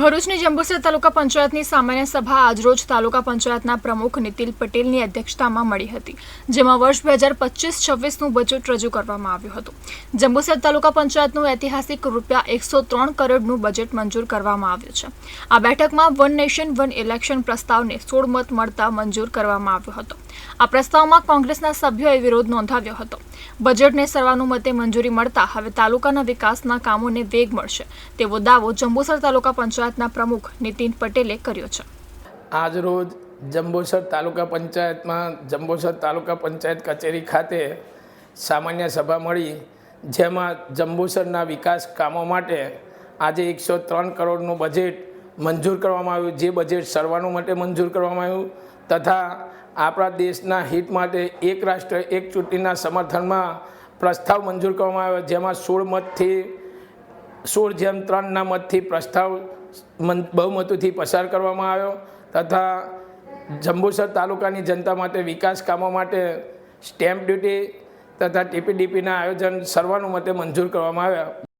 ભરૂચની જંબુસર તાલુકા પંચાયતની સામાન્ય સભા આજરોજ તાલુકા પંચાયતના પ્રમુખ નીતિલ પટેલની અધ્યક્ષતામાં મળી હતી, જેમાં વર્ષ બે હજાર પચીસ છવ્વીસનું બજેટ રજૂ કરવામાં આવ્યું હતું. જંબુસર તાલુકા પંચાયતનું ઐતિહાસિક રૂપિયા એકસો ત્રણ કરોડનું બજેટ મંજૂર કરવામાં આવ્યું છે. આ બેઠકમાં વન નેશન વન ઇલેક્શન પ્રસ્તાવને સોળ મત મળતા મંજૂર કરવામાં આવ્યો હતો. આ પ્રસ્તાવમાં કોંગ્રેસના સભ્યોએ વિરોધ નોંધાવ્યો હતો. બજેટને સર્વાનુમતે મંજૂરી મળતા હવે તાલુકાના વિકાસના કામોને વેગ મળશે. તેવો દાવો જંબુસર તાલુકા પંચાયતના પ્રમુખ નીતિન પટેલે કર્યો છે. આજરોજ જંબુસર તાલુકા પંચાયતમાં જંબુસર તાલુકા પંચાયત કચેરી ખાતે સામાન્ય સભા મળી, જેમાં જંબુસરના વિકાસ કામો માટે આજે એકસો ત્રણ કરોડનું બજેટ મંજૂર કરવામાં આવ્યું, જે બજેટ સર્વાનુમતે મંજૂર કરવામાં આવ્યું, તથા આપણા દેશના હિત માટે એક રાષ્ટ્ર, એક ચૂંટણીના સમર્થનમાં પ્રસ્તાવ મંજૂર કરવામાં આવ્યો, જેમાં સોળ મતથી, સોળ જેમ ત્રણના મતથી પ્રસ્તાવ બહુમતીથી પસાર કરવામાં આવ્યો, તથા જંબુસર તાલુકાની જનતા માટે વિકાસ કામો માટે સ્ટેમ્પ ડ્યુટી તથા ટીપીડીપીના આયોજન સર્વાનુમતે મંજૂર કરવામાં આવ્યા.